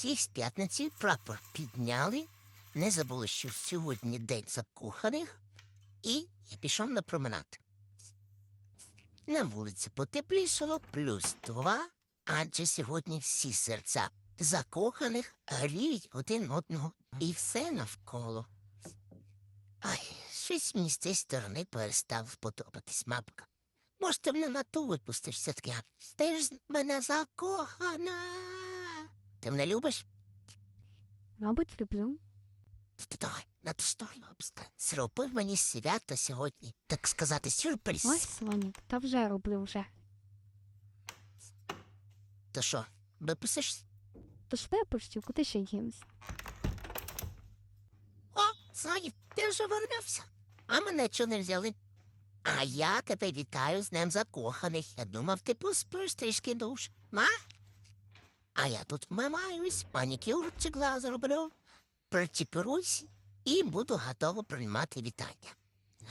Всі з п'ятниці прапор підняли, не забули, що сьогодні день закоханих, і я пішов на променад. На вулиці потеплішало плюс два, адже сьогодні всі серця закоханих гріють один одного і все навколо. Ай, щось мені з цієї сторони перестав подобатись, мапка. Може, ти мене на ту випустишся таке. Ти ж мене закохана. Ти мене любиш? Мабуть, люблю. Давай, на ту сторону. Зроби мені свято сьогодні, так сказати, сюрприз. Ой, Сонік, та вже роблю вже. То що, випустиш? То ж випущу, куди ще їмсь? О, Соні, ти вже вернувся. А мене чого не взяли? А я тебе вітаю з днем закоханих. Я думав, ти поспиш трішки душ. А? А я тут вмиваюсь, манікюр цигла зроблю, причепирусь і буду готова приймати вітання.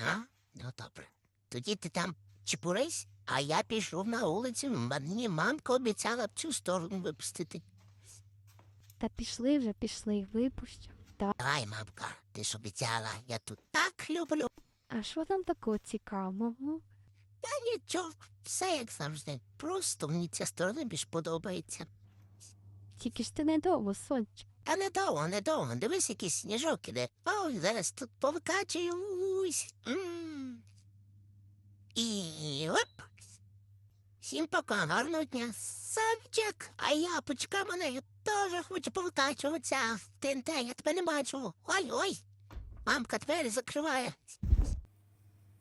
А? Ну, добре. Тоді ти там чепурись, а я пішов на вулицю. Мені мамка обіцяла в цю сторону випустити. Та пішли вже, пішли, випущу. Давай, мамка, ти ж обіцяла, я тут так люблю. А що там такого цікавого? Та нічого, все як завжди. Просто мені ця сторона більш подобається. Тільки ж ти недовго, Сонечко. А недовго, недовго. Дивись, який сніжок іде. Ой, зараз тут повикачуюсь. М. І оп. Всім пока, гарного дня. Санчик, а я почекай мене, я теж хочу повикачуватися. ТНТ, я тебе не бачу. Ой, ой. Мамка двері закриває.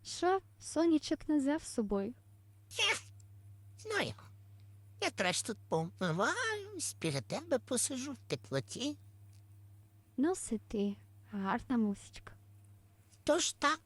Що? Сонічок не взяв з собою. Його. Краще тут помиваюсь, біля тебе посижу в теплоті. Ну, сиди. Гарна мусічка. Тож так,